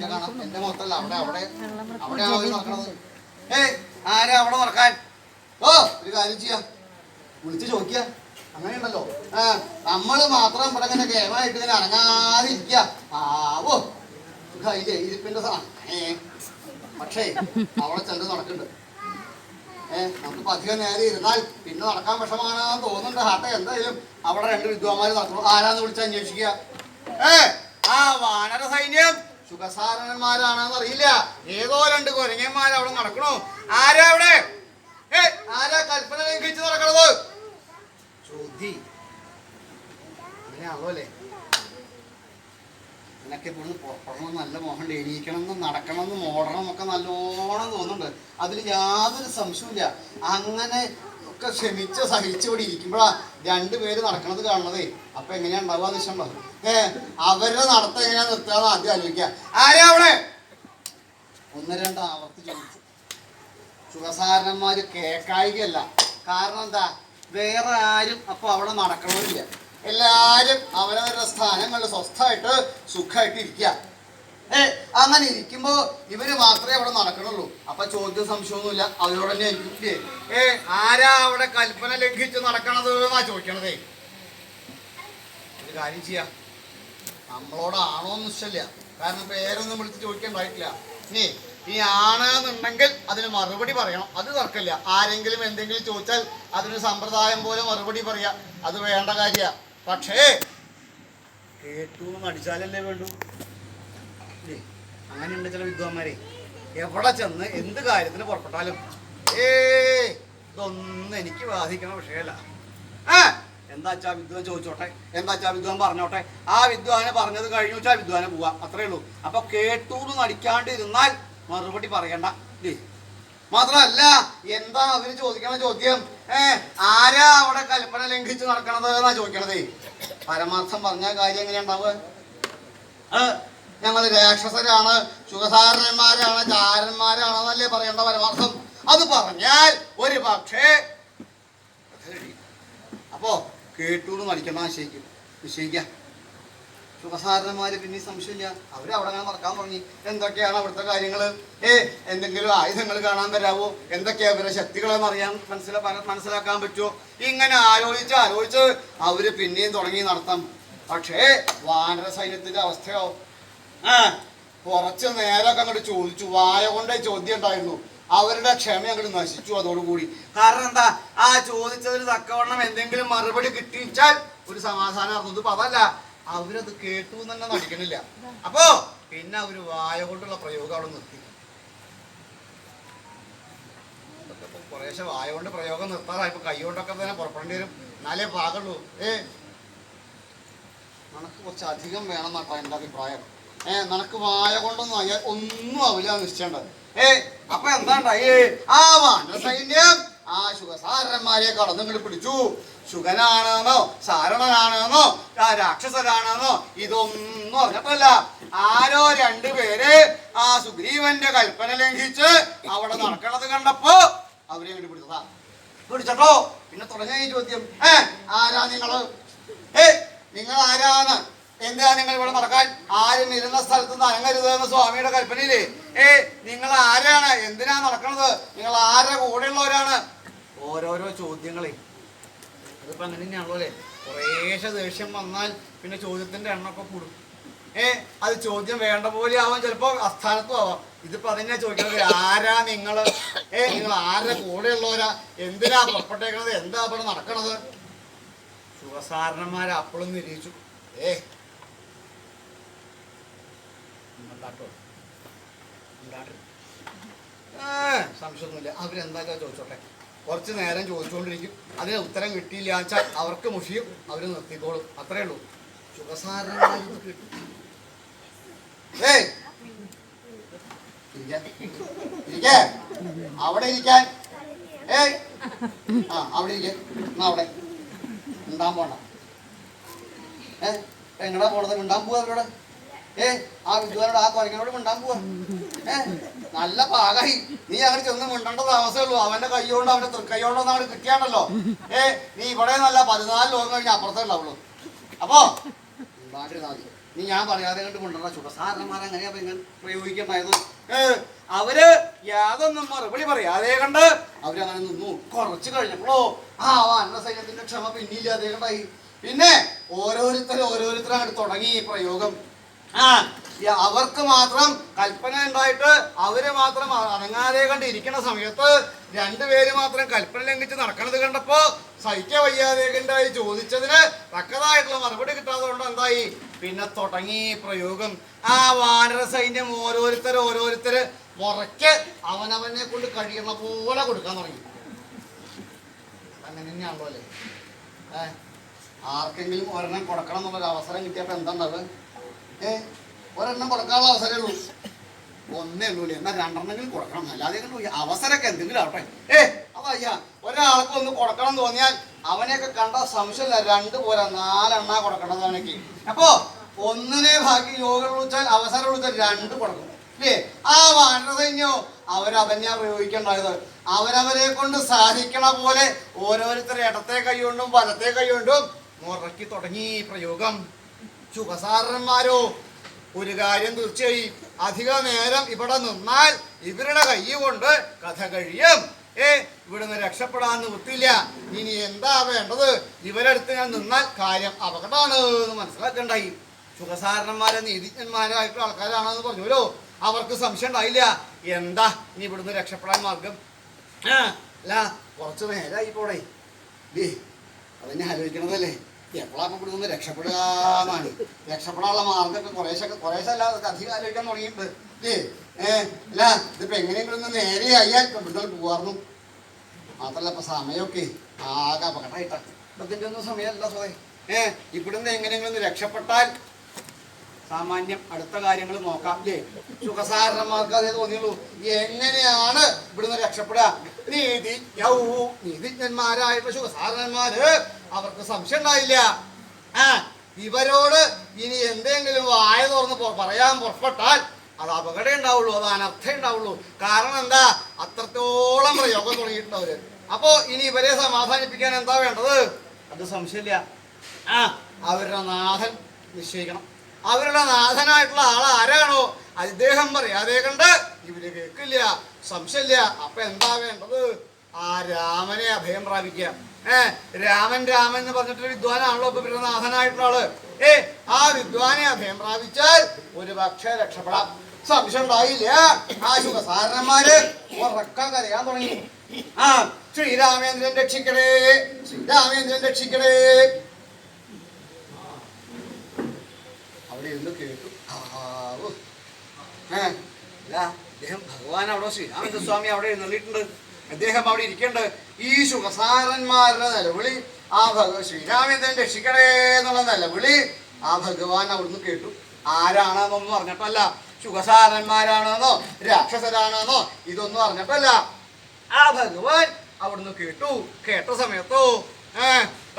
നോക്കിയാൽ കാണാം. എന്റെ അവിടെ അവിടെ. അവിടെയാണോ അവർ നടക്കണത്. ഏയ് ആരാ അവിടെ നടക്കാൻ? ഓ ഒരു കാര്യം ചെയ്യാം. വിളിച്ചു ചോദിക്കുക. അങ്ങനെയുണ്ടല്ലോ. ആ നമ്മൾ മാത്രം ഇവിടെ ഇങ്ങനെ ഗെയിമായിട്ട് ഇങ്ങനെ അനങ്ങാതെ ഇരിക്കുക ആവോ സുഖായില്ലേ ഇരിപ്പിന്റെ സാ പക്ഷേ അവിടെ ചിലത് നടക്കുന്നുണ്ട്. ഏഹ് നമുക്കിപ്പോ അധികം നേരെ ഇരുന്നാൽ പിന്നെ നടക്കാൻ വിഷമാണെന്ന് തോന്നുന്നുണ്ട്. ഹാട്ടെ എന്തായാലും അവിടെ രണ്ട് വിദ്വാന്മാർ നടക്കുന്നു ആരാന്ന് വിളിച്ച് അന്വേഷിക്കുക. ഏ ആ വാനര സൈന്യം. സുഖസാരണന്മാരാണെന്ന് അറിയില്ല ഏതോ രണ്ട് കൊരങ്ങന്മാർ അവിടെ നടക്കണു. ആരാ അവിടെ? ആരാ കൽപ്പന ലംഘിച്ച് നടക്കണത്? ചോദ്യ അങ്ങനെയാണല്ലോ അല്ലേ നിനക്ക് ഇവിടുന്ന് പുറപ്പെടണം നല്ല മോഹം എണീക്കണം എന്ന് നടക്കണം എന്ന് മോടണം ഒക്കെ നല്ലോണം തോന്നുന്നുണ്ട്. അതിൽ യാതൊരു സംശയമില്ല അങ്ങനെ ഒക്കെ ക്ഷമിച്ച് സഹിച്ചുകൂടി ഇരിക്കുമ്പോഴാ രണ്ടുപേര് നടക്കുന്നത് കാണുന്നതേ അപ്പൊ എങ്ങനെയാ ഉണ്ടാവുക നിശ്ചയം ഏ അവരുടെ നടത്തം എങ്ങനെയാ നിർത്തുക ആദ്യം ആലോചിക്കുക. ആരാ അവിടെ? ഒന്ന് രണ്ട് ആവർത്തി ചോദിച്ചു. സുഖസാരന്മാര് കേക്കായികയല്ല കാരണം എന്താ? വേറെ ആരും അപ്പൊ അവിടെ നടക്കണമില്ല എല്ലാരും അവരവരുടെ സ്ഥാനങ്ങളിൽ സ്വസ്ഥമായിട്ട് സുഖമായിട്ട് ഇരിക്കുക. ഏ അങ്ങനെ ഇരിക്കുമ്പോ ഇവർ മാത്രമേ അവിടെ നടക്കണുള്ളൂ. അപ്പൊ ചോദ്യം സംശയമൊന്നുമില്ല. അവരോട് തന്നെ? ഏ ആരാ അവിടെ കൽപ്പന ലംഘിച്ച് നടക്കണത് എന്നാ ചോദിക്കണതേ? ഒരു കാര്യം ചെയ്യാം. നമ്മളോടാണോ എന്ന് ഇഷ്ടമില്ല. കാരണം പേരൊന്നും വിളിച്ച് ചോദിക്കണ്ടായിട്ടില്ല നീ ഈ ആണെന്നുണ്ടെങ്കിൽ അതിന് മറുപടി പറയണം. അത് തർക്കമില്ല. ആരെങ്കിലും എന്തെങ്കിലും ചോദിച്ചാൽ അതിന് സമ്പ്രദായം പോലെ മറുപടി പറയാ. അത് വേണ്ട കാര്യ. പക്ഷേ കേട്ടു എന്ന് അടിച്ചാലല്ലേ വേണ്ടൂ? അങ്ങനെയുണ്ട് ചില വിദ്വാന്മാരെ. എവിടെ ചെന്ന് എന്ത് കാര്യത്തിന് പുറപ്പെട്ടാലും ഏ ഇതൊന്നും എനിക്ക് ബാധിക്കണ വിഷയമല്ല. ആ എന്താ വെച്ചാ വിദ്വാൻ ചോദിച്ചോട്ടെ? എന്താ വെച്ചാ വിദ്വാൻ പറഞ്ഞോട്ടെ? ആ വിദ്വാനെ പറഞ്ഞത് കഴിഞ്ഞു വെച്ചാൽ വിദ്വാനെ പോവാ അത്രേ ഉള്ളൂ. അപ്പൊ കേട്ടൂന്ന് നടിക്കാണ്ട് ഇരുന്നാൽ മറുപടി പറയണ്ട? മാത്രമല്ല എന്താ അവർ ചോദിക്കണ ചോദ്യം? ഏ ആരാ അവിടെ കൽപ്പന ലംഘിച്ച് നടക്കണത് എന്നാ ചോദിക്കണതേ? പരമാർത്ഥം പറഞ്ഞ കാര്യം എങ്ങനെയാ ഉണ്ടാവുക? ഞങ്ങൾ രാക്ഷസരാണ് സുഖസാരന്മാരാണ് ചാരന്മാരാണെന്നല്ലേ പറയേണ്ട പരമാർത്ഥം. അത് പറഞ്ഞാൽ ഒരു പക്ഷേ അപ്പോ കേട്ടു മരിക്കണം ആശയിക്കും. നിശ്ചയിക്കാം സുഖസാരന്മാര് പിന്നെ സംശയമില്ല. അവർ അവിടെ അങ്ങനെ നടക്കാൻ തുടങ്ങി. എന്തൊക്കെയാണ് അവിടുത്തെ കാര്യങ്ങൾ ഏ എന്തെങ്കിലും ആയുധങ്ങൾ കാണാൻ തരാവോ എന്തൊക്കെയാ അവരുടെ ശക്തികളെന്ന് അറിയാൻ മനസ്സിലാ മനസ്സിലാക്കാൻ പറ്റുമോ ഇങ്ങനെ ആലോചിച്ച് ആലോചിച്ച് അവർ പിന്നെയും തുടങ്ങി നടത്താം. പക്ഷേ വാനര സൈന്യത്തിന്റെ അവസ്ഥയോ കുറച്ച് നേരമൊക്കെ അങ്ങോട്ട് ചോദിച്ചു. വായ കൊണ്ടേ ചോദ്യം ഉണ്ടായിരുന്നു. അവരുടെ ക്ഷമ അങ്ങോട്ട് നശിച്ചു അതോടുകൂടി. കാരണം എന്താ? ആ ചോദിച്ചതിന് തക്കവണ്ണം എന്തെങ്കിലും മറുപടി കിട്ടിച്ചാൽ ഒരു സമാധാനം ഇതിപ്പോ അതല്ല. അവരത് കേട്ടു തന്നെ നടിക്കണില്ല. അപ്പോ പിന്നെ അവർ വായ കൊണ്ടുള്ള പ്രയോഗം അവിടെ നിർത്തി. ഇപ്പൊ കുറേശ്ശെ വായ കൊണ്ട് പ്രയോഗം നിർത്താറായി. ഇപ്പൊ കൈ കൊണ്ടൊക്കെ തന്നെ പുറപ്പെടേണ്ടി വരും. എന്നാലേ പാകുള്ളൂ ഏ? നമുക്ക് കുറച്ച് അധികം വേണം എന്നാട്ടോ എന്റെ അഭിപ്രായം. ഏ നിനക്ക് വായ കൊണ്ടൊന്നും അയ ഒന്നും ആവില്ല നിശ്ചയുണ്ട് ഏ അപ്പൊ എന്താണ്ടായി ആ വാന സൈന്യം ആ പിടിച്ചു. ശുഗനാണെന്നോ സാരണനാണെന്നോ രാക്ഷസരാണെന്നോ ഇതൊന്നും അറിഞ്ഞിട്ടല്ല. ആരോ രണ്ടുപേര് ആ സുഗ്രീവന്റെ കൽപ്പന ലംഘിച്ച് അവിടെ നടക്കണത് കണ്ടപ്പോ അവരെ അങ്ങോട്ട് പിടിച്ചതാ. പിടിച്ചോ പിന്നെ തുടങ്ങിയ ചോദ്യം ഏ ആരാ നിങ്ങൾ? ഏ നിങ്ങൾ ആരാണ് എന്താ നിങ്ങൾ ഇവിടെ നടക്കാൻ? ആരും ഇരുന്ന സ്ഥലത്ത് നിന്ന് അനങ്ങരുത് എന്ന് സ്വാമിയുടെ കൽപ്പനയില്ലേ? ഏ നിങ്ങൾ ആരാണ്? എന്തിനാ നടക്കണത് നിങ്ങൾ ആരുടെ കൂടെയുള്ളവരാണ്? ഓരോരോ ചോദ്യങ്ങളെ. അതിപ്പോ അങ്ങനെ തന്നെയാണല്ലോ അല്ലേ? കുറേശ്ശെ ദേഷ്യം വന്നാൽ പിന്നെ ചോദ്യത്തിന്റെ എണ്ണമൊക്കെ കൂടും. ഏ അത് ചോദ്യം വേണ്ട പോലെ ആവാം ചിലപ്പോ അസ്ഥാനത്തും ആവാം. ഇതിപ്പോ അതന്നെ ചോദിക്കുന്നത് ആരാ നിങ്ങൾ? ഏ നിങ്ങൾ ആരുടെ കൂടെയുള്ളവരാ? എന്തിനാ പുറപ്പെട്ടേക്കണത്? എന്താ ഇവിടെ നടക്കണത്? ശുഭസാരണന്മാരെ അപ്പോഴും നിരീക്ഷിച്ചു. ഏ ഉണ്ടാട്ടോ ഉണ്ടാട്ടോ ഏ സംശയമൊന്നുമില്ല. അവരെന്താ ചോദിച്ചോട്ടെ? കുറച്ച് നേരം ചോദിച്ചുകൊണ്ടിരിക്കും അതിന് ഉത്തരം കിട്ടിയില്ല വെച്ചാൽ അവർക്ക് മുഷിയും അവർ നിർത്തിക്കോളും. അത്രേ ഉള്ളൂ. സുഖസാരമായി അവിടെ ഇരിക്കാൻ. ഏയ് ആ അവിടെ ഇരിക്കാൻ അവിടെ? ഉണ്ടാൻ പോണ്ട. ഏ എങ്ങടാ പോണത്? ഉണ്ടാൻ പോവാ അവരോട്? ഏ ആ വിദ്വാനോട് ആ കൊരങ്ങനോട് മിണ്ടാൻ പോവാ. ഏ നല്ല പാകായി. നീ അങ്ങനെ ചെന്ന് മിണ്ടേണ്ട താമസമേ ഉള്ളൂ. അവന്റെ കൈയോണ്ട് അവന്റെ തൃക്കൈയോണ്ടോ അങ്ങോട്ട് കിട്ടിയാണല്ലോ ഏ നീ ഇവിടെ നല്ല പതിനാല് ലോകം കഴിഞ്ഞ അപ്പുറത്തേ ഉണ്ടാവുള്ളൂ. അപ്പോ. നീ ഞാൻ പറയാതെ കണ്ട് മിണ്ടണ്ട. ചുടസാരന്മാർ എങ്ങനെയാ ഇപ്പൊ ഇങ്ങനെ പ്രയോഗിക്കണ്ടായത് അവർ യാതൊന്നും മറുപടി പറയാതെ കണ്ട് അവരങ്ങനെ നിന്നു. കുറച്ച് കഴിഞ്ഞപ്പോഴോ ആ അന്ന സൈന്യത്തിന്റെ ക്ഷമ പിന്നില്ലാതെ കണ്ടായി പിന്നെ ഓരോരുത്തർ അങ്ങോട്ട് തുടങ്ങി ഈ പ്രയോഗം. അവർക്ക് മാത്രം കൽപ്പന ഉണ്ടായിട്ട് അവർ മാത്രം അനങ്ങാതെ കണ്ട് ഇരിക്കുന്ന സമയത്ത് രണ്ടുപേര് മാത്രം കൽപ്പന ലംഘിച്ച് നടക്കണത് കണ്ടപ്പോ സഹിക്ക വയ്യാതെ കണ്ടായി ചോദിച്ചതിന് തക്കതായിട്ടുള്ള മറുപടി കിട്ടാതെ കൊണ്ട് എന്തായി? പിന്നെ തുടങ്ങി പ്രയോഗം. ആ വാനര സൈന്യം ഓരോരുത്തർ ഓരോരുത്തര് മുറയ്ക്ക് അവനവനെ കൊണ്ട് കഴിയുന്ന പോലെ കൊടുക്കാൻ തുടങ്ങി. അങ്ങനെ തന്നെയാണല്ലോ അല്ലേ? ആർക്കെങ്കിലും ഒരെണ്ണം കൊടുക്കണം എന്നുള്ളൊരു അവസരം കിട്ടിയപ്പോ എന്താ ഏ ഒരെണ്ണം കൊടുക്കാനുള്ള അവസരമേ ഉള്ളൂ. ഒന്നേ ഉള്ളൂ എന്നാ രണ്ടെണ്ണെങ്കിലും കൊടുക്കണം. അല്ലാതെ അവസരമൊക്കെ എന്തെങ്കിലും ആവട്ടെ. ഏ അതയ്യ ഒരാൾക്ക് ഒന്ന് കൊടുക്കണം എന്ന് തോന്നിയാൽ അവനെയൊക്കെ കണ്ട സംശയമില്ല. രണ്ട് പോരാ. നാലെണ്ണ കൊടുക്കേണ്ടത് അവനക്ക്. അപ്പോ ഒന്നിനെ ബാക്കി യോഗം വിളിച്ചാൽ അവസരം വിളിച്ചാൽ രണ്ട് കൊടുക്കും. അല്ലേ ആ വാനര അവരവനെയാ പ്രയോഗിക്കേണ്ടത്. അവരവരെ കൊണ്ട് സാധിക്കണ പോലെ ഓരോരുത്തർ ഇടത്തെ കൈകൊണ്ടും വലത്തെ കൈകൊണ്ടും മുറക്കി തുടങ്ങി പ്രയോഗം. ചുഖസാരന്മാരോ ഒരു കാര്യം തീർച്ചയായും അധിക നേരം ഇവിടെ നിന്നാൽ ഇവരുടെ കൈ കൊണ്ട് കഥ കഴിയും. ഏ ഇവിടുന്ന് രക്ഷപ്പെടാൻ നിവൃത്തിയില്ല. ഇനി എന്താ വേണ്ടത്? ഇവരടുത്ത് ഞാൻ നിന്നാൽ കാര്യം അപകടമാണ് എന്ന് മനസ്സിലാക്കണ്ടായി. സുഖസാരണന്മാരെ നീതിജ്ഞന്മാരായിട്ടുള്ള ആൾക്കാരാണെന്ന് പറഞ്ഞുവല്ലോ. അവർക്ക് സംശയം ഉണ്ടായില്ല. എന്താ ഇനി ഇവിടുന്ന് രക്ഷപ്പെടാൻ മാർഗം? അല്ല കുറച്ച് നേരമായി പോടേ അതെന്നെ ആലോചിക്കണതല്ലേ? എപ്പോഴാ ഇവിടെ നിന്ന് രക്ഷപ്പെടുക എന്നാണ് രക്ഷപ്പെടാനുള്ള മാർഗമൊക്കെ കുറേശ്ശൊക്കെ കുറേശ്ശെ അല്ല അധികം ആലോചിക്കാൻ തുടങ്ങിയിട്ടുണ്ട്. ഏ ഏ അല്ല ഇതിപ്പോ എങ്ങനെയെങ്കിലും ഒന്ന് നേരെ അയ്യാൽ ഇവിടെ പോവാർന്നു. മാത്രല്ല ഇപ്പൊ സമയമൊക്കെ ആകെ അപകടമായിട്ടാ ഇപ്പത്തിന്റെ ഒന്നും സമയമല്ല സോയെ ഏ ഇവിടുന്ന് എങ്ങനെയെങ്കിലും ഒന്ന് രക്ഷപ്പെട്ടാൽ സാമാന്യം അടുത്ത കാര്യങ്ങൾ നോക്കാം അല്ലേ സുഖസാരന്മാർക്ക് അതേ തോന്നിയുള്ളൂ. എങ്ങനെയാണ് ഇവിടുന്ന് രക്ഷപ്പെടുക? നീതി നീതിജ്ഞന്മാരായിട്ടുള്ള സുഖസാരന്മാര് അവർക്ക് സംശയം ഉണ്ടായില്ല. ആ ഇവരോട് ഇനി എന്തെങ്കിലും വായ തുറന്ന് പറയാൻ പുറപ്പെട്ടാൽ അത് അപകടം ഉണ്ടാവുള്ളൂ അത് അനർത്ഥം ഉണ്ടാവുള്ളൂ. കാരണം എന്താ? അത്രത്തോളം പ്രയോഗം തുടങ്ങിയിട്ടുണ്ട് അവർ അപ്പോ ഇനി ഇവരെ സമാധാനിപ്പിക്കാൻ എന്താ വേണ്ടത്? അത് സംശയമില്ല. ആ അവരുടെ നാഥൻ നിശ്ചയിക്കണം. അവരുടെ നാഥനായിട്ടുള്ള ആൾ ആരാണോ? അദ്ദേഹം പറയാതെ കണ്ട് ഇവർ കേൾക്കില്ല സംശയമില്ല. അപ്പൊ എന്താ വേണ്ടത്? ആ രാമനെ അഭയം പ്രാപിക്കുക. ഏ രാമൻ രാമൻ എന്ന് പറഞ്ഞിട്ട് വിദ്വാനാണല്ലോ ഇപ്പൊ ഇവരുടെ നാഥനായിട്ടുള്ള ആൾ. ഏ ആ വിദ്വാനെ അഭയം പ്രാപിച്ചാൽ ഒരു പക്ഷേ രക്ഷപ്പെടാം. സംശയം ഉണ്ടായില്ല. ആ ശുഭസാരന്മാര് ഉറക്കം കരയാൻ തുടങ്ങി. ആ ശ്രീരാമേന്ദ്രൻ രക്ഷിക്കണേ ശ്രീരാമേന്ദ്രൻ രക്ഷിക്കണേ. അവിടെ ഇരുന്ന് കേട്ടു. ആവൂ. അദ്ദേഹം ഭഗവാൻ അവിടെ ശ്രീരാമചന്ദ്രസ്വാമി അവിടെ എഴുന്നള്ളിയിട്ടുണ്ട്. അദ്ദേഹം അവിടെ ഇരിക്കണ്ട്. ഈ സുഖസാരന്മാരുടെ നിലവിളി ആ ഭഗ ശ്രീരാമേന്ദ്രൻ രക്ഷിക്കണേ എന്നുള്ള നിലവിളി ആ ഭഗവാൻ അവിടുന്ന് കേട്ടു. ആരാണെന്നൊന്നും അറിഞ്ഞിട്ടല്ല. ശുഖസാരന്മാരാണെന്നോ രാക്ഷസരാണെന്നോ ഇതൊന്നും അറിഞ്ഞിട്ടല്ല. ആ ഭഗവാൻ അവിടുന്ന് കേട്ടു. കേട്ട സമയത്തോ ഏ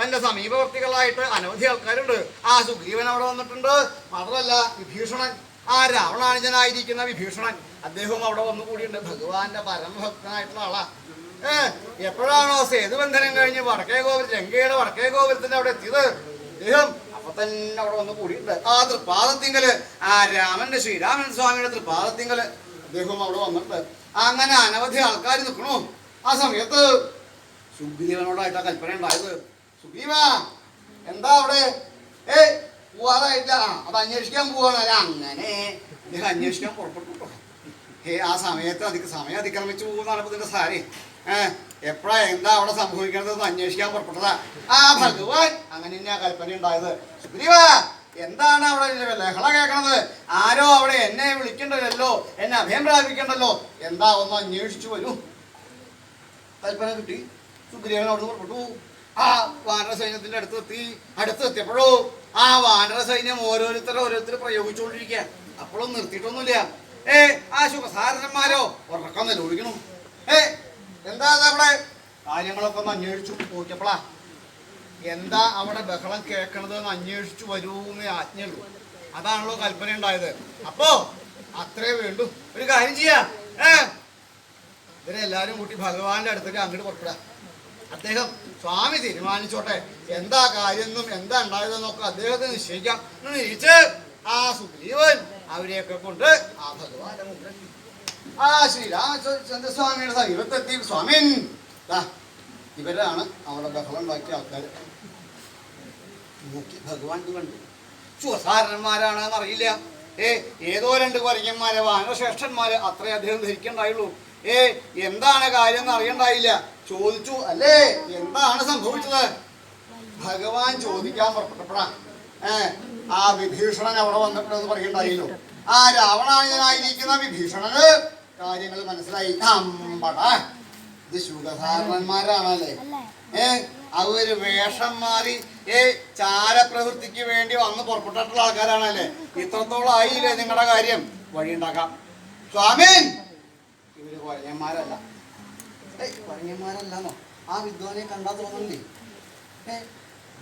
തന്റെ സമീപവർത്തികളായിട്ട് അനവധി ആൾക്കാരുണ്ട്. ആ സുഗ്രീവൻ അവിടെ വന്നിട്ടുണ്ട്. മാത്രമല്ല വിഭീഷണൻ. ആ രാവണാനുജനായിരിക്കുന്ന വിഭീഷണൻ. അദ്ദേഹവും അവിടെ വന്നു കൂടിയുണ്ട് ഭഗവാന്റെ പരമഭക്തനായിട്ടുള്ള ആളാ. ഏഹ് എപ്പോഴാണോ സേതുബന്ധനം കഴിഞ്ഞ് വടക്കേ ഗോപുരം ലങ്കയുടെ വടക്കേ ഗോപുരത്തിന്റെ അവിടെ എത്തിയത്? അദ്ദേഹം അപ്പൊ തന്നെ അവിടെ വന്ന് കൂടിയിട്ടുണ്ട് ആ തൃപ്പാദത്തിങ്കൽ ആ രാമന്റെ ശ്രീരാമൻ സ്വാമിയുടെ തൃപ്പാദത്തിങ്കൽ അദ്ദേഹവും അവിടെ വന്നിട്ടുണ്ട്. അങ്ങനെ അനവധി ആൾക്കാർ നിൽക്കണു. ആ സമയത്ത് സുഗ്രീവനോടായിട്ട് കൽപ്പന ഉണ്ടായത്. സുഗ്രീവ എന്താ അവിടെ? ഏ പോവാറായില്ല ആ, അത് അന്വേഷിക്കാൻ പോവാണ്. അല്ല അങ്ങനെ. നിങ്ങൾ അന്വേഷിക്കാൻ പുറപ്പെട്ടു. ഏ ആ സമയത്ത് അധിക സമയം അതിക്രമിച്ചു പോകുന്നതാണ് ഇപ്പൊ ഇതിന്റെ സാരി. ഏഹ് എപ്പോഴാ എന്താ അവിടെ സംഭവിക്കണത് അന്വേഷിക്കാൻ പുറപ്പെട്ടതാ. ആ ഭഗവാൻ. അങ്ങനെ തന്നെയാ കൽപ്പന ഉണ്ടായത്. സുഗ്രീവ എന്താണ് അവിടെ ലഹള കേൾക്കണത്? ആരോ അവിടെ എന്നെ വിളിക്കണ്ടല്ലോ എന്നെ അഭയം പ്രാപിക്കണ്ടല്ലോ എന്താ ഒന്ന് അന്വേഷിച്ചു വരൂ. കൽപ്പന കിട്ടി. സുഗ്രീവൻ അവിടെ പുറപ്പെട്ടു. ആ വാനര സൈന്യത്തിന്റെ അടുത്തെത്തി അടുത്തെത്തിയപ്പോഴോ ആ വാനര സൈന്യം ഓരോരുത്തർ ഓരോരുത്തർ പ്രയോഗിച്ചുകൊണ്ടിരിക്കുക അപ്പോഴും നിർത്തിയിട്ടൊന്നുമില്ല. ഏ ആ ശുഭസാരന്മാരോ ഉറക്കം നിലവിളിക്കണം ഏ എന്താ അവിടെ? കാര്യങ്ങളൊക്കെ ഒന്ന് അന്വേഷിച്ചു നോക്കിയപ്പോളാ എന്താ അവിടെ ബഹളം കേൾക്കണത് എന്ന് അന്വേഷിച്ചു വരൂന്ന് ആജ്ഞയുള്ളൂ. അതാണല്ലോ കൽപ്പന ഉണ്ടായത്. അപ്പോ അത്രേ വേണ്ടു. ഒരു കാര്യം ചെയ്യാ. ഏ ഇവരെല്ലാരും കൂട്ടി ഭഗവാന്റെ അടുത്തേക്ക് അങ്ങോട്ട് പുറപ്പെടാ. അദ്ദേഹം സ്വാമി തീരുമാനിച്ചോട്ടെ. എന്താ കാര്യമെന്നും എന്താ ഉണ്ടായതെന്നൊക്കെ അദ്ദേഹത്തിന് നിശ്ചയിക്കാം. എന്ന് ആ സുഗ്രീവൻ അവരെയൊക്കെ കൊണ്ട് ആ മുമ്പിൽ ആ ശ്രീരാമചന്ദ്രസ്വാമിയുടെ സമീപത്തെത്തി സ്വാമിൻ ഇവരാണ് അവിടെ ബഹളം ഉണ്ടാക്കിയ ആൾക്കാർ നോക്കി ഭഗവാൻ കണ്ടു. ചുസാരന്മാരാണെന്ന് അറിയില്ല ഏ ഏതോ രണ്ട് കൊരങ്ങന്മാരെ വാനശ്രേഷ്ഠന്മാര് അത്രയധികം ധരിക്കണ്ടായുള്ളൂ. ഏ എന്താണ് കാര്യം എന്ന് അറിയണ്ടായില്ല. ചോദിച്ചു അല്ലേ എന്താണ് സംഭവിച്ചത്? ഭഗവാൻ ചോദിക്കാൻ പുറപ്പെട്ടപ്പോഴാ ഏ ആ വിഭീഷണൻ അവിടെ വന്നപ്പോഴെന്ന് പറയണ്ടായില്ലോ ആ രാവണായനായിരിക്കുന്ന വിഭീഷണന് കാര്യങ്ങൾ മനസ്സിലായി. അമ്പട ഇത് ശുഖധാരണന്മാരാണല്ലേ ഏ അവർ വേഷം മാറി ഏ ചാരപ്രവൃത്തിക്ക് വേണ്ടി വന്ന് പുറപ്പെട്ടിട്ടുള്ള ആൾക്കാരാണല്ലേ? ഇത്രത്തോളം ആയില്ലേ നിങ്ങളുടെ കാര്യം? വഴിയുണ്ടാക്കാം. സ്വാമീൻ! ഇവർ കൊരങ്ങന്മാരല്ല. ഏയ് ആ വിദ്വാനെ കണ്ടാ തോന്നണ്ടേ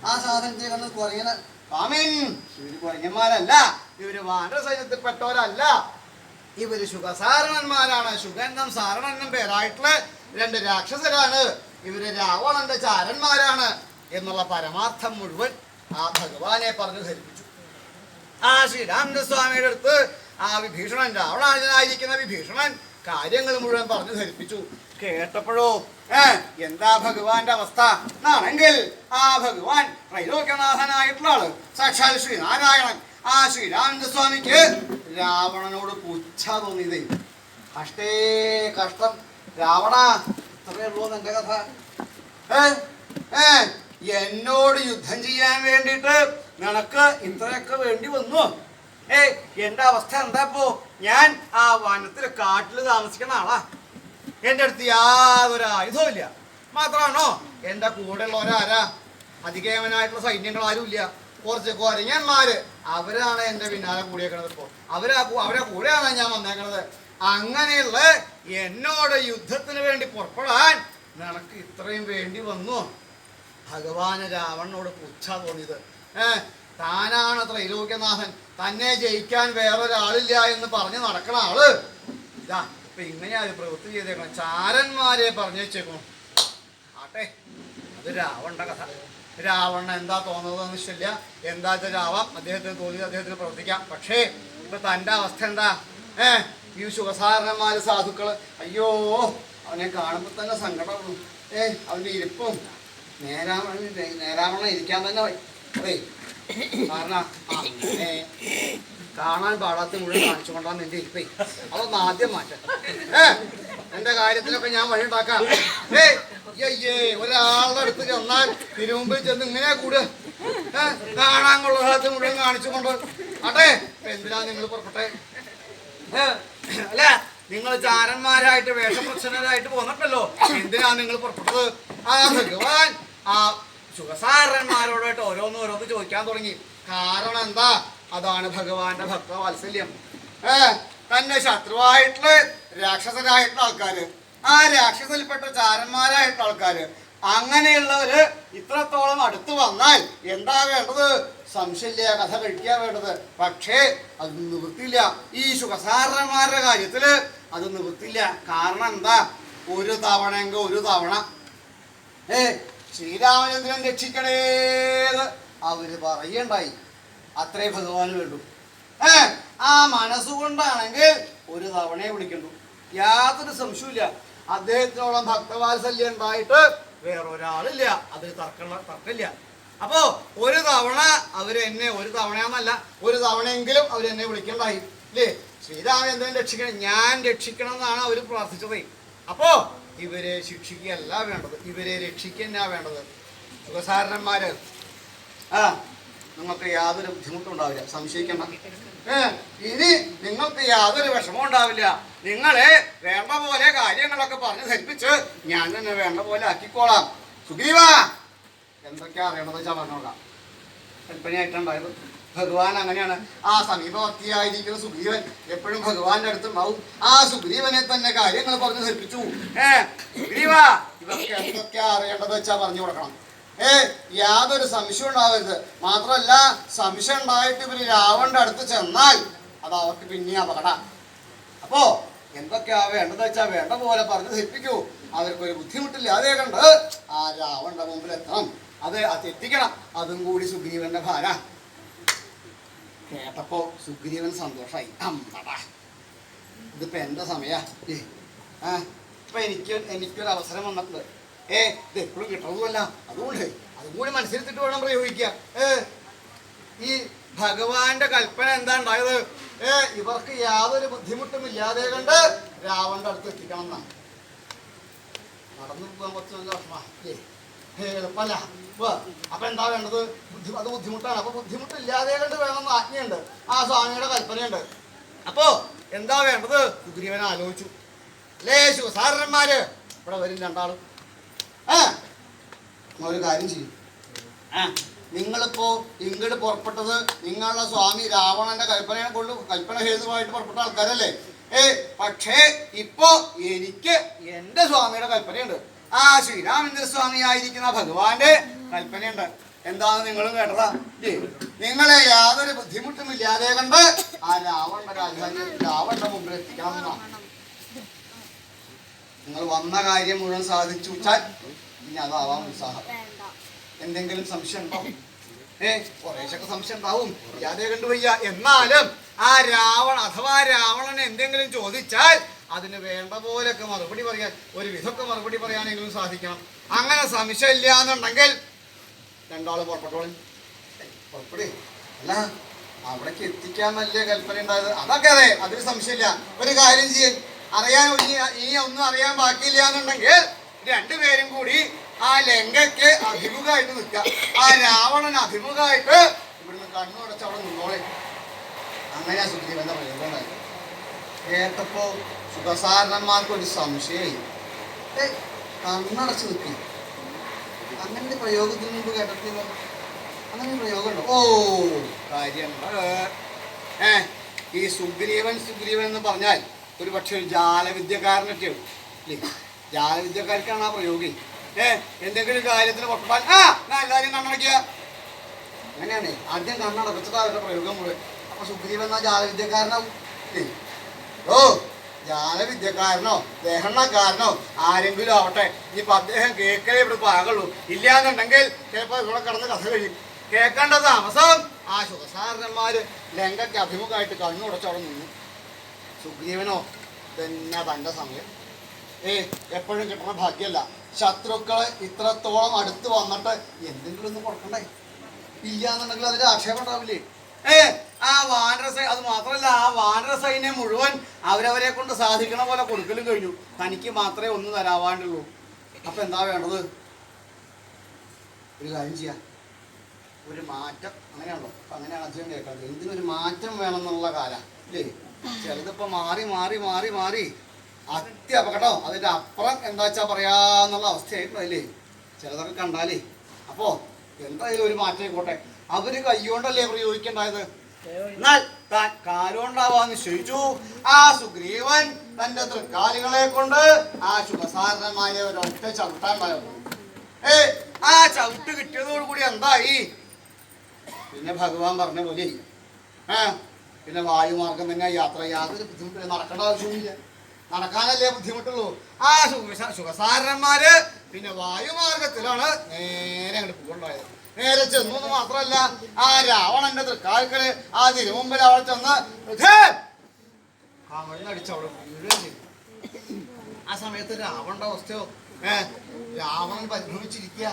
ആ സാധനത്തെ കണ്ട് കുറയണ സ്വാമീൻ ഇവർ കുറഞ്ഞന്മാരല്ല ഇവർ വാനര സൈന്യത്തിൽപ്പെട്ടവരല്ല ഇവർ ശുഖസാരണന്മാരാണ്. ശുഗന്നും സാരണനും പേരായിട്ടുള്ള രണ്ട് രാക്ഷസരാണ്. ഇവർ രാവണന്റെ ചാരന്മാരാണ്. എന്നുള്ള പരമാർത്ഥം മുഴുവൻ ആ ഭഗവാനെ പറഞ്ഞു ധരിപ്പിച്ചു. ആ ശ്രീരാമന്റെ സ്വാമിയുടെ അടുത്ത് ആ വിഭീഷണൻ രാവണാജനായിരിക്കുന്ന വിഭീഷണൻ കാര്യങ്ങൾ മുഴുവൻ പറഞ്ഞു ധരിപ്പിച്ചു. കേട്ടപ്പോഴോ? എന്താ ഭഗവാന്റെ അവസ്ഥ? എന്നാണെങ്കിൽ ആ ഭഗവാൻ ത്രൈലോക്യനാഥനായിട്ടുള്ള ആൾ. സാക്ഷാൽ ശ്രീനാരായണൻ. ആ ശ്രീരാമചന്ദ്ര സ്വാമിക്ക് രാവണനോട് പുച്ഛ തോന്നിയതേ. കഷ്ടേ കഷ്ടം. രാവണ ഇത്രയുള്ളൂ എന്റെ കഥ? എന്നോട് യുദ്ധം ചെയ്യാൻ വേണ്ടിയിട്ട് നിനക്ക് ഇത്രയൊക്കെ വേണ്ടി വന്നു. ഏ എന്റെ അവസ്ഥ എന്താ ഇപ്പോ ഞാൻ ആ വനത്തിൽ കാട്ടിൽ താമസിക്കുന്ന ആളാ. എന്റെ അടുത്ത് യാതൊരു ആയുധവും ഇല്ല. മാത്രമാണോ? എന്റെ കൂടെയുള്ളവരാരാ അതികേമനായിട്ടുള്ള സൈന്യങ്ങൾ ആരും ഇല്ല. കുറച്ച് കുരങ്ങന്മാര്. അവരാണ് എന്റെ പിന്നാലെ കൂടിയേക്കണത് ഇപ്പോ. അവരാ അവരെ കൂടെയാണ് ഞാൻ വന്നേക്കണത്. അങ്ങനെയുള്ള എന്നോട് യുദ്ധത്തിന് വേണ്ടി പുറപ്പെടാൻ നിനക്ക് ഇത്രയും വേണ്ടി വന്നു. ഭഗവാന് രാവണനോട് പുച്ഛ തോന്നിയത്. ഏ താനാണ് ത്രൈലോക്യനാഥൻ. തന്നെ ജയിക്കാൻ വേറൊരാളില്ല എന്ന് പറഞ്ഞ് നടക്കണ ആൾ. ഇതാ ഇപ്പൊ ഇങ്ങനെയാ ഒരു പ്രവൃത്തി ചെയ്തേക്കണം. ചാരന്മാരെ പറഞ്ഞു വെച്ചേക്കണം. ആട്ടെ അത് രാവണന്റെ കഥ. രാവണ എന്താ തോന്നുന്നതെന്ന് ഇഷ്ടമില്ല എന്താ വെച്ചാൽ രാവാം അദ്ദേഹത്തിന് തോന്നിയത് അദ്ദേഹത്തിന് പ്രവർത്തിക്കാം. പക്ഷേ ഇപ്പൊ തന്റെ അവസ്ഥ എന്താ? ഏ ഈ ശുഖസാരണന്മാര് സാധുക്കൾ അയ്യോ അവനെ കാണുമ്പോ തന്നെ സങ്കടമാണ് ഏ അവന്റെ ഇരിപ്പും. നേരാവണ നേരാവണ്ണം ഇരിക്കാൻ തന്നെ അതേ കാരണം കാണാൻ പാടാത്ത മുഴുവൻ കാണിച്ചു കൊണ്ടാന്ന് എന്റെ ഇരിപ്പേ. അതൊന്ന് ആദ്യം മാറ്റാം. ഏ എന്റെ കാര്യത്തിലൊക്കെ ഞാൻ വഴി ഉണ്ടാക്കാം ഏ ഒരാളുടെ അടുത്ത് ചെന്നാൽ തിരുമുമ്പിൽ ചെന്ന് ഇങ്ങനെ കൂടുക കാണാൻ കൊള്ളാത്ത മുഴുവൻ കാണിച്ചു കൊണ്ട് ആട്ടെ എന്തിനാ നിങ്ങൾ പുറപ്പെട്ടെ? അല്ല നിങ്ങൾ ചാരന്മാരായിട്ട് വേഷപ്രശ്നരായിട്ട് പോന്നിട്ടല്ലോ എന്തിനാ നിങ്ങൾ പുറപ്പെട്ടത്? ആ ഭഗവാൻ ആ സുഖസാരന്മാരോടായിട്ട് ഓരോന്ന് ഓരോന്ന് ചോദിക്കാൻ തുടങ്ങി. കാരണം എന്താ? അതാണ് ഭഗവാന്റെ ഭക്തവാത്സല്യം. ഏ തന്നെ ശത്രുവായിട്ടുള്ള രാക്ഷസരായിട്ടുള്ള ആൾക്കാര് ആ രാക്ഷസയിൽപ്പെട്ട ചാരന്മാരായിട്ടുള്ള ആൾക്കാര് അങ്ങനെയുള്ളവര് ഇത്രത്തോളം അടുത്തു വന്നാൽ എന്താ വേണ്ടത്? സംശയമില്ല കഥ കഴിക്കുക വേണ്ടത്. പക്ഷേ അത് നിവൃത്തില്ല ഈ സുഖസാരന്മാരുടെ കാര്യത്തിൽ അത് നിവൃത്തില്ല കാരണം എന്താ? ഒരു തവണയെങ്കിൽ ഒരു തവണ. ഏ ശ്രീരാമചന്ദ്രൻ രക്ഷിക്കണേത് അവർ പറയണ്ടായി. അത്രേ ഭഗവാന് വേണ്ടു. ഏ ആ മനസ്സുകൊണ്ടാണെങ്കിൽ ഒരു തവണയെ വിളിക്കണ്ടു. യാതൊരു സംശയമില്ല അദ്ദേഹത്തിനോളം ഭക്തവാത്സല്യം ഉണ്ടായിട്ട് വേറൊരാളില്ല. അതിൽ തർക്ക തർക്കമില്ല. അപ്പോ ഒരു തവണ അവർ എന്നെ ഒരു തവണയെന്നല്ല ഒരു തവണയെങ്കിലും അവർ എന്നെ വിളിക്കണ്ടായി ഇല്ലേ? ശ്രീരാമചന്ദ്രൻ രക്ഷിക്കണം? ഞാൻ രക്ഷിക്കണം എന്നാണ് അവർ പ്രാർത്ഥിച്ചത്. അപ്പോ ഇവരെ ശിക്ഷിക്കുകയല്ല വേണ്ടത്. ഇവരെ രക്ഷിക്കുക വേണ്ടത്. സുഖസാരന്മാര് ആ. നിങ്ങൾക്ക് യാതൊരു ബുദ്ധിമുട്ടും ഉണ്ടാവില്ല സംശയിക്കണ്ട. ഏ, ഇനി നിങ്ങൾക്ക് യാതൊരു വിഷമവും ഉണ്ടാവില്ല നിങ്ങളെ വേണ്ട പോലെ കാര്യങ്ങളൊക്കെ പറഞ്ഞ് ധരിപ്പിച്ച് ഞാൻ തന്നെ വേണ്ട പോലെ ആക്കിക്കോളാം. സുഗ്രീവ! എന്തൊക്കെയാ അറിയണത് വെച്ചാൽ പറഞ്ഞോളാം കൽപ്പനയായിട്ടുണ്ടായത്. ഭഗവാൻ അങ്ങനെയാണ്. ആ സമീപവർത്തിയായിരിക്കുന്ന സുഗ്രീവൻ എപ്പോഴും ഭഗവാന്റെ അടുത്തുണ്ടാവും ആ സുഗ്രീവനെ തന്നെ കാര്യങ്ങൾ പറഞ്ഞ് ധരിപ്പിച്ചു. ഏ സുഗ്രീവ ഇവർക്ക് എന്തൊക്കെയാ അറിയേണ്ടത് വെച്ചാൽ പറഞ്ഞു കൊടുക്കണം. ഏ യാതൊരു സംശയം ഉണ്ടാവരുത്. മാത്രമല്ല സംശയം ഉണ്ടായിട്ട് ഇവർ രാവണന്റെ അടുത്ത് ചെന്നാൽ അത് അവർക്ക് പിന്നെ അപകട. അപ്പോ എന്തൊക്കെയാ വേണ്ടത് വെച്ചാ വേണ്ട പോലെ പറഞ്ഞ് ധരിപ്പിക്കൂ അവർക്കൊരു ബുദ്ധിമുട്ടില്ലാതെ കണ്ട് ആ രാവണന്റെ മുമ്പിൽ എത്തണം. അത് അത് എത്തിക്കണം. അതും കൂടി സുഗ്രീവന്റെ ഭാര. കേട്ടപ്പോ സുഗ്രീവൻ സന്തോഷായി. അമ്മടാ ഇതിപ്പോ എന്റെ സമയ? ഇപ്പൊ എനിക്ക് എനിക്കൊരു അവസരം വന്നിട്ടുണ്ട്. ഏ ഇത് എപ്പോഴും കിട്ടുന്നതല്ല അതുകൊണ്ട് അതും കൂടി വേണം പ്രയോഗിക്കുക. ഏ ഈ ഭഗവാന്റെ കൽപ്പന എന്താ ഉണ്ടായത് ഏ ഇവർക്ക് യാതൊരു ബുദ്ധിമുട്ടും ഇല്ലാതെ കണ്ട് രാവണന്റെ അടുത്ത് എത്തിക്കണം എന്നാണ് നടന്നു പോകാൻ കുറച്ച് നല്ല വിഷമാ. അപ്പൊ എന്താ വേണ്ടത്? ബുദ്ധി അത് ബുദ്ധിമുട്ടാണ്. അപ്പൊ ബുദ്ധിമുട്ടില്ലാതെ കണ്ട് വേണമെന്ന് ആജ്ഞയുണ്ട്. ആ സ്വാമിയുടെ കൽപ്പനയുണ്ട്. അപ്പോ എന്താ വേണ്ടത്? സുഗ്രീവൻ ആലോചിച്ചു. അല്ലേ ശിവസാരന്മാര് ഇവിടെ വരും രണ്ടാളും. ഒരു കാര്യം ചെയ്യും. നിങ്ങളിപ്പോ ഇങ്ങോട്ട് പുറപ്പെട്ടത് നിങ്ങളുടെ സ്വാമി രാവണന്റെ കൽപ്പനയെ കൊണ്ട് കൽപ്പന ഹേതുവായിട്ട് പുറപ്പെട്ട ആൾക്കാരല്ലേ? ഏ പക്ഷേ ഇപ്പോ എനിക്ക് എന്റെ സ്വാമിയുടെ കൽപ്പനയുണ്ട്. ആ ശ്രീരാമചന്ദ്ര സ്വാമി ആയിരിക്കുന്ന ഭഗവാന്റെ കൽപ്പനയുണ്ട്. എന്താണ് നിങ്ങളും കേട്ടതാ? നിങ്ങളെ യാതൊരു ബുദ്ധിമുട്ടും ഇല്ലാതെ കണ്ട് ആ രാവണന്റെ രാജധാനി രാവണന്റെ മുമ്പിൽ എത്തിക്കണം എന്നാണ് നിങ്ങൾ വന്ന കാര്യം മുഴുവൻ സാധിച്ചു വെച്ചാൽ ഇനി അതാവാം ഉത്സാഹം. എന്തെങ്കിലും സംശയം ഉണ്ടാവും ഏ കുറേശൊക്കെ സംശയം ഉണ്ടാവും. ഇല്ലാതെ കണ്ടുപോയ്യ എന്നാലും ആ രാവണ അഥവാ രാവണൻ എന്തെങ്കിലും ചോദിച്ചാൽ അതിന് വേണ്ട പോലെയൊക്കെ മറുപടി പറയാൻ ഒരു വിധമൊക്കെ മറുപടി പറയാനെങ്കിലും സാധിക്കണം. അങ്ങനെ സംശയം ഇല്ല എന്നുണ്ടെങ്കിൽ രണ്ടാളും പുറപ്പെട്ടോളും. പുറപ്പെടേ. അല്ല അവിടേക്ക് എത്തിക്കാൻ വലിയ കൽപ്പന ഉണ്ടായത്? അതൊക്കെ അതെ അതിന് സംശയമില്ല. ഒരു കാര്യം ചെയ്യും. അറിയാൻ ഇനി ഒന്നും അറിയാൻ ബാക്കിയില്ല എന്നുണ്ടെങ്കിൽ രണ്ടുപേരും കൂടി ആ ലങ്കയ്ക്ക് അഭിമുഖമായിട്ട് നിൽക്കുക. ആ രാവണൻ അഭിമുഖമായിട്ട് ഇവിടുന്ന് കണ്ണുടച്ച് അവിടെ നിന്നോളെ. അങ്ങനെ സുഗ്രീവന്റെ ഉണ്ടായത് കേട്ടപ്പോ സുഖസാരണന്മാർക്ക് ഒരു സംശയമായി കണ്ണടച്ച് നിൽക്കുക അങ്ങനെ പ്രയോഗത്തിന് മുമ്പ് കേട്ടിട്ടില്ല അങ്ങനെ പ്രയോഗമുണ്ടോ ഓ കാര്യം ഏ ഈ സുഗ്രീവൻ സുഗ്രീവൻ എന്ന് പറഞ്ഞാൽ ഒരു പക്ഷേ ഒരു അല്ലേ ജാലവിദ്യക്കാർക്കാണ് ആ പ്രയോഗി. ഏ എന്തെങ്കിലും കാര്യത്തിന് പൊട്ടപ്പാൽ ആ ഞാൻ എല്ലാവരും കണ്ണടക്കുക അങ്ങനെയാണ്. ആദ്യം കണ്ണടച്ചിട്ട് അവരുടെ പ്രയോഗം മുഴുവൻ അപ്പൊ സുഗ്രീവൻ എന്നാ ജാലവിദ്യക്കാരനാവും? ഓ ജാലവിദ്യക്കാരനോ ദേഹണ്ണക്കാരനോ ആരെങ്കിലും ആവട്ടെ. ഇനിയിപ്പൊ അദ്ദേഹം കേൾക്കലേ ഇവിടെ പാകുള്ളൂ ഇല്ലാന്നുണ്ടെങ്കിൽ ചിലപ്പോ ഇവിടെ കിടന്ന് കഥ കഴിയും. കേൾക്കേണ്ട താമസം ആ ശുഖസാരന്മാര് ലങ്കയ്ക്ക് അഭിമുഖമായിട്ട് കണ്ണുടച്ചവിടെ നിന്നു സുഗ്രീവനോ? തന്നെ തന്റെ സമയം? ഏ എപ്പോഴും കിട്ടുന്ന ഭാഗ്യമല്ല. ശത്രുക്കളെ ഇത്രത്തോളം അടുത്ത് വന്നിട്ട് എന്തെങ്കിലും ഒന്ന് കൊടുക്കണ്ടേ? ഇല്ലാന്നുണ്ടെങ്കിൽ അതിന്റെ ആക്ഷേപം ഉണ്ടാവില്ലേ? ഏ ആ വാനര സൈ അത് മാത്രമല്ല ആ വാനര സൈന്യം മുഴുവൻ അവരവരെ കൊണ്ട് സാധിക്കണ പോലെ കൊടുക്കലും കഴിഞ്ഞു. തനിക്ക് മാത്രമേ ഒന്നും തരാവാണ്ടുള്ളൂ. അപ്പൊ എന്താ വേണ്ടത്? ഒരു കാര്യം ചെയ്യാം. ഒരു മാറ്റം അങ്ങനെയാണല്ലോ. അങ്ങനെയാണ് അച്ഛൻ കേൾക്കുന്നത് എന്തിനൊരു മാറ്റം വേണം എന്നുള്ള കാലം അല്ലേ ചിലതിപ്പോ മാറി മാറി മാറി മാറി അത്യപകടം. അതിന്റെ അപ്പുറം എന്താ വെച്ചാ പറയാന്നുള്ള അവസ്ഥയായിരുന്നു അല്ലേ ചിലതൊക്കെ കണ്ടാലേ. അപ്പോ എന്തായാലും ഒരു മാറ്റം ആയിക്കോട്ടെ? അവർ കൈകൊണ്ടല്ലേ പ്രയോഗിക്കേണ്ടായത് എന്നാൽ താൻ കാലുകൊണ്ടാവാന്ന് നിശ്ചയിച്ചു. ആ സുഗ്രീവൻ തന്റെ തൃക്കാലികളെ കൊണ്ട് ആ ശുഭസാരമായ ഒരൊറ്റ ചവിട്ടാണ്ടായിരുന്നു ഏ ആ ചവിട്ട് കിട്ടിയതോടുകൂടി എന്തായി? പിന്നെ ഭഗവാൻ പറഞ്ഞ പോലെ. ആ പിന്നെ വായുമാർഗം തന്നെ യാത്ര യാതൊരു ബുദ്ധിമുട്ടില്ല നടക്കേണ്ട ആവശ്യമില്ല നടക്കാനല്ലേ ബുദ്ധിമുട്ടുള്ളൂ. ആ സുഖ സുഖസാരന്മാര് പിന്നെ വായുമാർഗത്തിലാണ് നേരെ അങ്ങോട്ട് പോകണ്ടായത്. നേരെ ചെന്നു എന്ന് മാത്രമല്ല ആ രാവണന്റെ തൃക്കാൽക്കൽ ആ തിരുമുമ്പിൽ അവിടെ ചെന്ന് കമഴ്ന്നടിച്ച് അവിടെ വീഴുകയും ആ സമയത്ത് രാവണന്റെ അവസ്ഥയോ? ഏഹ് രാവണൻ പരിഭ്രമിച്ചിരിക്കുക.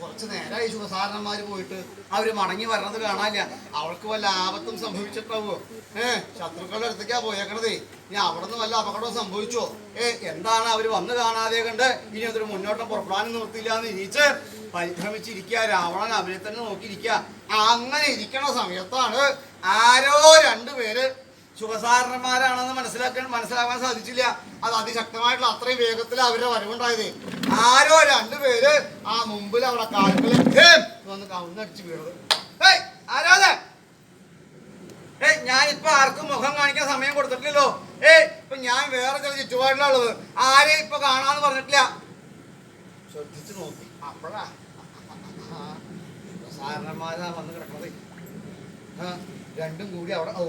കുറച്ച് നേരമായി ശുഭസാരന്മാര് പോയിട്ട് അവർ മടങ്ങി വരണത് കാണാനില്ല. അവൾക്ക് വല്ല ആപത്തും സംഭവിച്ചിട്ടാവോ ഏ ശത്രുക്കളുടെ അടുത്തേക്കാ പോയേക്കണതേ. ഇനി അവിടെ നിന്ന് വല്ല അപകടവും സംഭവിച്ചോ? ഏ എന്താണ് അവർ വന്ന് കാണാതെ കണ്ട് ഇനി അതൊരു മുന്നോട്ടം പുറപ്പെടാനും നിർത്തില്ല എന്ന് ഇനിച്ച് പരിഭ്രമിച്ചിരിക്കുക രാവണൻ അവരെ തന്നെ നോക്കിയിരിക്കുക. അങ്ങനെ ഇരിക്കണ സമയത്താണ് ആരോ രണ്ടുപേര് ശുഭസാരണന്മാരാണെന്ന് മനസ്സിലാക്കാൻ മനസ്സിലാക്കാൻ സാധിച്ചില്ല. അത് അതിശക്തമായിട്ടുള്ള അത്രയും വേഗത്തിൽ അവരുടെ വരവുണ്ടായത്. ആരോ രണ്ടുപേര് ആ മുമ്പിൽ അവിടെ കാൽക്കളിൽ വന്ന് വീണത്. ആരാതെ ഏയ് ഞാനിപ്പോ ആർക്കും മുഖം കാണിക്കാൻ സമയം കൊടുത്തിട്ടില്ലല്ലോ. ഏയ് ഇപ്പൊ ഞാൻ വേറെ ചില ചുറ്റുപാടിലുള്ളത് ആരെയും ഇപ്പൊ കാണാന്ന് പറഞ്ഞിട്ടില്ല? ശ്രദ്ധിച്ചു നോക്കി. അപ്പോഴാ. സാരണന്മാരാ വന്ന് കിടക്കണത്. ആ, രണ്ടും കൂടി അവിടെ ഓ.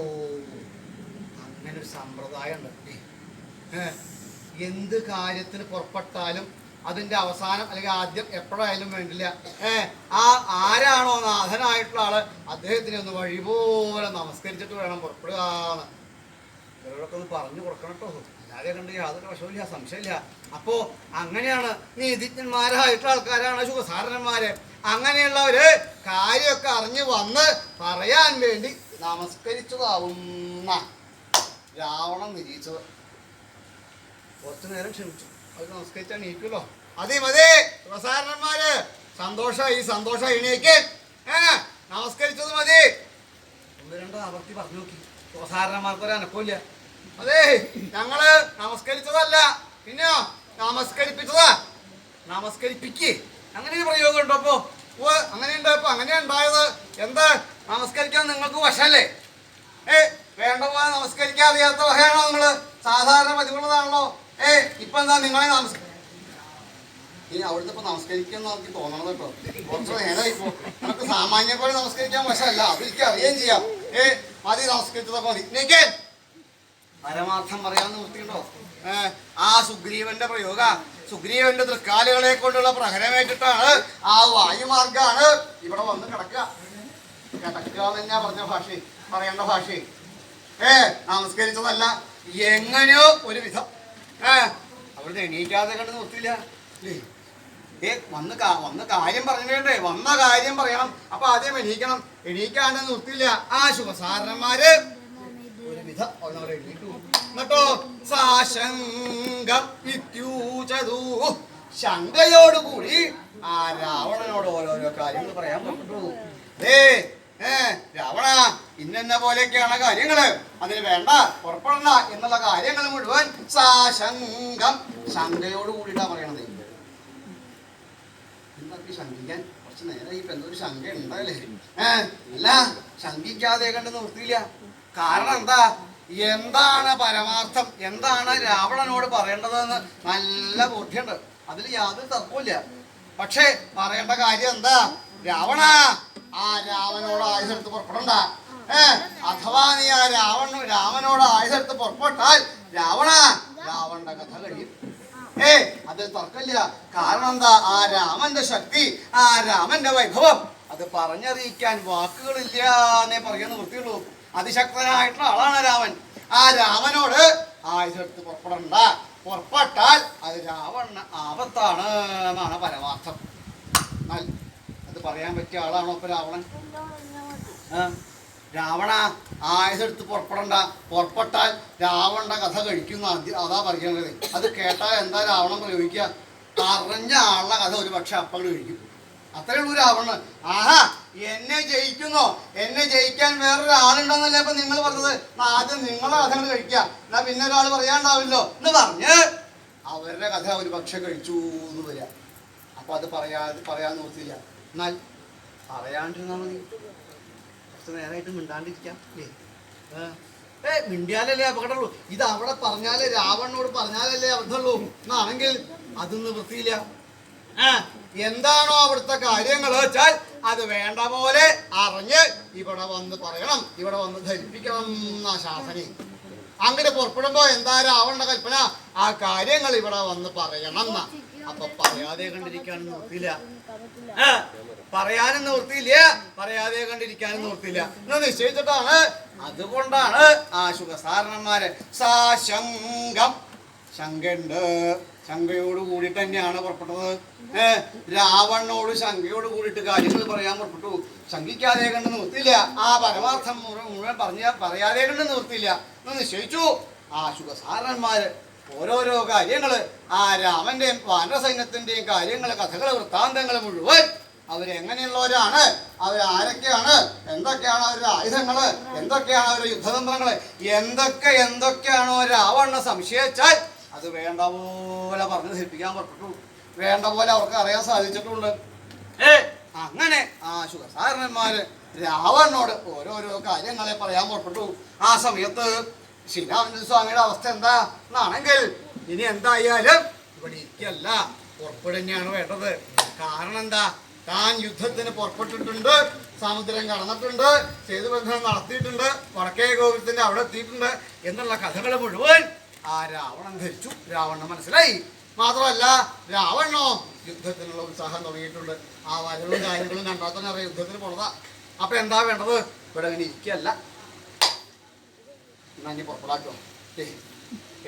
അങ്ങനെ ഒരു സമ്പ്രദായം ഉണ്ട് എന്ത് കാര്യത്തിന് പുറപ്പെട്ടാലും അതിന്റെ അവസാനം അല്ലെങ്കിൽ ആദ്യം എപ്പോഴായാലും വേണ്ടില്ല. ഏ ആ ആരാണോ നാഥനായിട്ടുള്ള ആൾ അദ്ദേഹത്തിനെ ഒന്ന് വഴി പോലെ നമസ്കരിച്ചിട്ട് വേണം പുറപ്പെടുക ഇവരോടൊക്കെ ഒന്ന് പറഞ്ഞു കൊടുക്കണം കേട്ടോ. അല്ലാതെ കണ്ട് യാതൊരു വശമില്ല സംശയമില്ല. അപ്പോ അങ്ങനെയാണ് നീതിജ്ഞന്മാരായിട്ടുള്ള ആൾക്കാരാണ് ശുഖസാരന്മാര് അങ്ങനെയുള്ളവര് കാര്യമൊക്കെ അറിഞ്ഞു വന്ന് പറയാൻ വേണ്ടി നമസ്കരിച്ചതാവുന്ന രാവണൻ നിരീച്ചത് കുറച്ചു നേരം ക്ഷമിച്ചു. അത് നമസ്കരിച്ചാൽ നീക്കുമല്ലോ അതെ മതി. പ്രസാരണന്മാര് സന്തോഷമായി ഈ എണീക്ക്. ഏ നമസ്കരിച്ചത് മതി. ഒന്ന് രണ്ടോ അവർത്തി പറഞ്ഞു നോക്കി. ശുഭസാരന്മാർക്കൊരു അനക്കമില്ല അതെ ഞങ്ങൾ നമസ്കരിച്ചതല്ല. പിന്നെയോ? നമസ്കരിപ്പിച്ചതാ. നമസ്കരിപ്പിക്ക്. അങ്ങനെ ഒരു പ്രയോഗം ഉണ്ടോ അപ്പോ? അങ്ങനെ ഉണ്ട് അപ്പൊ അങ്ങനെ ഉണ്ടായത്. എന്താ? നമസ്കരിക്കാൻ നിങ്ങൾക്ക് വശല്ലേ? ഏ പോലെ നമസ്കരിക്കാൻ അറിയാത്ത വകയാണോ നിങ്ങൾ? സാധാരണ പതിവുള്ളതാണല്ലോ. ഏ ഇപ്പൊ എന്താ നിങ്ങളെ നമസ്ക ഇനി അവിടുന്ന് ഇപ്പൊ നമസ്കരിക്കാൻ നമുക്ക് തോന്നണം കേട്ടോ. കുറച്ച് നേരമായി ഇപ്പൊ. നമുക്ക് സാമാന്യ പോലെ നമസ്കരിക്കാൻ വശമല്ല അത് എനിക്ക് അറിയുകയും ചെയ്യാം. ഏ മതി നമസ്കരിച്ചതൊക്കെ മതി. നീക്കേ! പരമാർത്ഥം പറയാൻ നിർത്തിണ്ടോ ഏ, ആ സുഗ്രീവന്റെ പ്രയോഗ. സുഗ്രീവന്റെ തൃക്കാലുകളെ കൊണ്ടുള്ള പ്രഹരമേറ്റിട്ടാണ് ആ വായുമാർഗാണ് ഇവിടെ വന്ന് കിടക്കുക. കിടക്കുക എന്ന് പറഞ്ഞ ഭാഷ. പറയേണ്ട ഭാഷ. ഏ നമസ്കരിച്ചതല്ല. എങ്ങനെയോ ഒരു വിധം ഏ അവിടുന്ന് എണീക്കാതെ കണ്ട് ഇല്ലേ? ഏ വന്ന് വന്ന് കാര്യം പറഞ്ഞേണ്ടേ വന്ന കാര്യം പറയണം. അപ്പൊ ആദ്യം എണീക്കണം. എണീക്കാണ്ട് നിർത്തില്ല ആ ശുഭസാരന്മാര് ഒരു വിധം അവനവിടെ എഴുതിയിട്ടു എന്നിട്ടോ സാശങ്കം ശങ്കയോടുകൂടി ആ രാവണനോട് ഓരോരോ കാര്യങ്ങൾ പറയാൻ പറ്റൂ ഏ ഏ രാവണ ഇന്നെന്ന പോലെയൊക്കെയാണ് കാര്യങ്ങൾ. അതിന് വേണ്ട പുറപ്പെടണ്ട എന്നുള്ള കാര്യങ്ങൾ മുഴുവൻ സാശങ്കം ശങ്കയോട് കൂടിയിട്ടാ പറയണത്. എന്തൊക്കെ ശങ്കിക്കാൻ കുറച്ച് നേരം ഇപ്പൊ എന്തോ ശങ്ക ഉണ്ടല്ലേ ഏഹ് അല്ല ശങ്കിക്കാതെ കണ്ട് നിർത്തിയില്ല. കാരണം എന്താ? എന്താണ് പരമാർത്ഥം? എന്താണ് രാവണനോട് പറയേണ്ടതെന്ന് നല്ല ബോധ്യമുണ്ട്. അതിൽ യാതൊരു തർക്കമില്ല പക്ഷേ പറയേണ്ട കാര്യം എന്താ? രാവണ ആ രാമനോട് ആയുധെടുത്ത് പുറപ്പെടണ്ട. അഥവാ നീ ആ രാവണ രാമനോട് ആയുധെടുത്ത് പുറപ്പെട്ടാൽ രാവണ രാവണന്റെ കഥ കഴിയും. ഏ അത് തർക്കമില്ല. കാരണം എന്താ? ആ രാമന്റെ ശക്തി ആ രാമന്റെ വൈഭവം അത് പറഞ്ഞറിയിക്കാൻ വാക്കുകളില്ല എന്നേ പറയുന്ന വൃത്തിയുള്ളൂ. അതിശക്തനായിട്ടുള്ള ആളാണ് രാമൻ. ആ രാമനോട് ആയുധെടുത്ത് പുറപ്പെടണ്ട. പുറപ്പെട്ടാൽ അത് രാവണ ആപത്താണ് എന്നാണ് പരമാർത്ഥം. എന്നാൽ അത് പറയാൻ പറ്റിയ ആളാണോ ഇപ്പൊ രാവണൻ? ആ, രാവണ ആയുധെടുത്ത് പുറപ്പെടണ്ട. പുറപ്പെട്ടാൽ രാവണന്റെ കഥ കഴിക്കുന്ന. അതാ പറയുന്നത്. അത് കേട്ടാൽ എന്താ രാവണൻ പ്രയോഗിക്കുക? അറിഞ്ഞ ആളുടെ കഥ ഒരു പക്ഷെ അപ്പം കഴിക്കും. അത്രേ ഉള്ളൂ രാവണൻ ആഹാ എന്നെ ജയിക്കുന്നോ? എന്നെ ജയിക്കാൻ വേറൊരു അപ്പൊ നിങ്ങൾ പറഞ്ഞത്? ആദ്യം നിങ്ങളെ കഥ അങ്ങട് കഴിക്കുക. എന്നാ പിന്നെ ഒരാൾ പറയാണ്ടാവില്ലോ. എന്ന് പറഞ്ഞ് അവരുടെ കഥ ഒരു പക്ഷെ കഴിച്ചു എന്ന് വരിക. അപ്പൊ അത് പറയാ പറയാൻ നോക്കില്ല എന്നാൽ പറയാണ്ടിരുന്നാ മതി. കുറച്ച് നേരമായിട്ട് മിണ്ടാണ്ടിരിക്കാം. അല്ലേ. ഏ മിണ്ടിയാലല്ലേ അപകടമുള്ളൂ. ഇത് അവിടെ പറഞ്ഞാലേ രാവണനോട് പറഞ്ഞാലല്ലേ അബദ്ധമുള്ളൂ. എന്നാണെങ്കിൽ അതൊന്നും വൃത്തിയില്ല എന്താണോ അവിടുത്തെ കാര്യങ്ങൾ വെച്ചാൽ അത് വേണ്ട പോലെ അറിഞ്ഞ് ഇവിടെ വന്ന് പറയണം. ഇവിടെ വന്ന് ധരിപ്പിക്കണം എന്നാ ശാസനി. അങ്ങനെ പുറപ്പെടുമ്പോ എന്താ രാവണന്റെ കൽപ്പന? ആ കാര്യങ്ങൾ ഇവിടെ വന്ന് പറയണം എന്നാ. അപ്പൊ പറയാതെ കണ്ടിരിക്കാൻ നോക്കില്ല പറയാനും നിവൃത്തിയില്ല. പറയാതെ കണ്ടിരിക്കാനും നിവൃത്തിയില്ല. എന്ന് നിശ്ചയിച്ചിട്ടാണ്. അതുകൊണ്ടാണ് ആ ശുഭസാരണന്മാര് സാശങ്കം ശങ്കയുണ്ട്. ശങ്കയോട് കൂടിയിട്ട് തന്നെയാണ് പുറപ്പെട്ടത്. രാവണനോട് ശങ്കയോട് കൂടിയിട്ട് കാര്യങ്ങൾ പറയാൻ പുറപ്പെട്ടു. ശങ്കിക്കാതെ കണ്ട് നിർത്തിയില്ല ആ പരമാർത്ഥം മുഴുവൻ പറഞ്ഞ പറയാതെ കണ്ട് നിർത്തിയില്ല എന്ന് നിശ്ചയിച്ചു. ആ ശുഭസാരന്മാര് ഓരോരോ കാര്യങ്ങൾ. ആ രാമന്റെയും വാനസൈന്യത്തിന്റെയും കാര്യങ്ങൾ കഥകൾ വൃത്താന്തങ്ങൾ മുഴുവൻ അവരെങ്ങനെയുള്ളവരാണ് അവർ ആരൊക്കെയാണ്? എന്തൊക്കെയാണ് അവരുടെ ആയുധങ്ങൾ? എന്തൊക്കെയാണ് അവരുടെ യുദ്ധതന്ത്രങ്ങൾ? എന്തൊക്കെ എന്തൊക്കെയാണോ രാവണ്ണ സംശയിച്ചാൽ അത് വേണ്ട പോലെ പറഞ്ഞ് ധരിപ്പിക്കാൻ പറ്റൂ. വേണ്ട പോലെ അവർക്ക് അറിയാൻ സാധിച്ചിട്ടുണ്ട്. ഏ? അങ്ങനെ ആ ശുഖസാരണന്മാര് രാവണനോട് ഓരോരോ കാര്യങ്ങളെ പറയാൻ പുറപ്പെട്ടു ആ സമയത്ത് ശ്രീരാമചന്ദ്ര സ്വാമിയുടെ അവസ്ഥ എന്താ? എന്നാണെങ്കിൽ ഇനി എന്തായാലും ഇവിടെ ഇരിക്കല്ല. പുറപ്പെടുന്നെയാണ് വേണ്ടത്. കാരണം എന്താ? താൻ യുദ്ധത്തിന് പുറപ്പെട്ടിട്ടുണ്ട് സമുദ്രം കടന്നിട്ടുണ്ട് സേതുബന്ധനം നടത്തിയിട്ടുണ്ട് വടക്കേ ഗോപുരത്തിന്റെ അവിടെ എത്തിയിട്ടുണ്ട് എന്നുള്ള കഥകൾ മുഴുവൻ ആ രാവണൻ ധരിച്ചു. രാവണന് മനസ്സിലായി. മാത്രമല്ല രാവണോ യുദ്ധത്തിനുള്ള ഉത്സാഹം തുടങ്ങിയിട്ടുണ്ട്. ആ വരവും കാര്യങ്ങളും കണ്ടാൽ തന്നെ അറിയാം യുദ്ധത്തിന് പോണതാ. അപ്പൊ എന്താ വേണ്ടത്? ഇവിടെ അങ്ങനെ ഇരിക്കല്ല പുറപ്പെടാട്ടോ. ഏയ്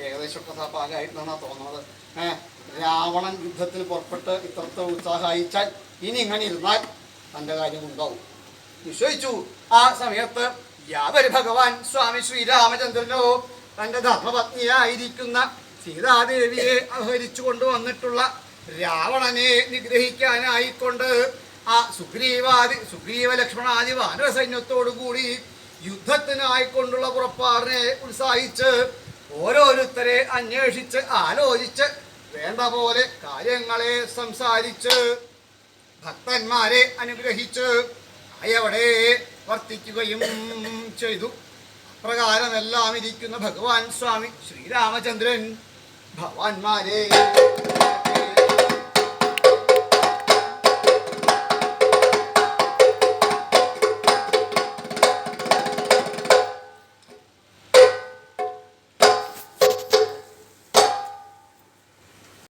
ഏകദേശം ഒക്കെ പാകമായിട്ടാണ് തോന്നുന്നത്. ഏഹ് രാവണൻ യുദ്ധത്തിന് പുറപ്പെട്ട് ഇത്രത്തെ അയച്ചാൽ ഇനി ഇങ്ങനെ ഇരുന്നാൽ തന്റെ കാര്യം ഉണ്ടാവും. നിശ്ചയിച്ചു. ആ സമയത്ത് യാതൊരു ഭഗവാൻ സ്വാമി ശ്രീരാമചന്ദ്രനോ തന്റെ ധർമ്മപത്നിയായിരിക്കുന്ന സീതാദേവിയെ അപഹരിച്ചു കൊണ്ടുവന്നിട്ടുള്ള രാവണനെ നിഗ്രഹിക്കാനായിക്കൊണ്ട് ആ സുഗ്രീവാദി സുഗ്രീവ ലക്ഷ്മണാദി വാനര സൈന്യത്തോടു കൂടി യുദ്ധത്തിനായിക്കൊണ്ടുള്ള പുറപ്പാടിനെ ഉത്സാഹിച്ച് ഓരോരുത്തരെ അന്വേഷിച്ച് ആലോചിച്ച് വേണ്ട പോലെ കാര്യങ്ങളെ സംസാരിച്ച് ഭക്തന്മാരെ അനുഗ്രഹിച്ച് അയവിടെ വർത്തിക്കുകയും ചെയ്തു. പ്രകാരമെല്ലാം ഇരിക്കുന്ന ഭഗവാൻ സ്വാമി. ശ്രീരാമചന്ദ്രൻ ഭഗവാന്മാരെ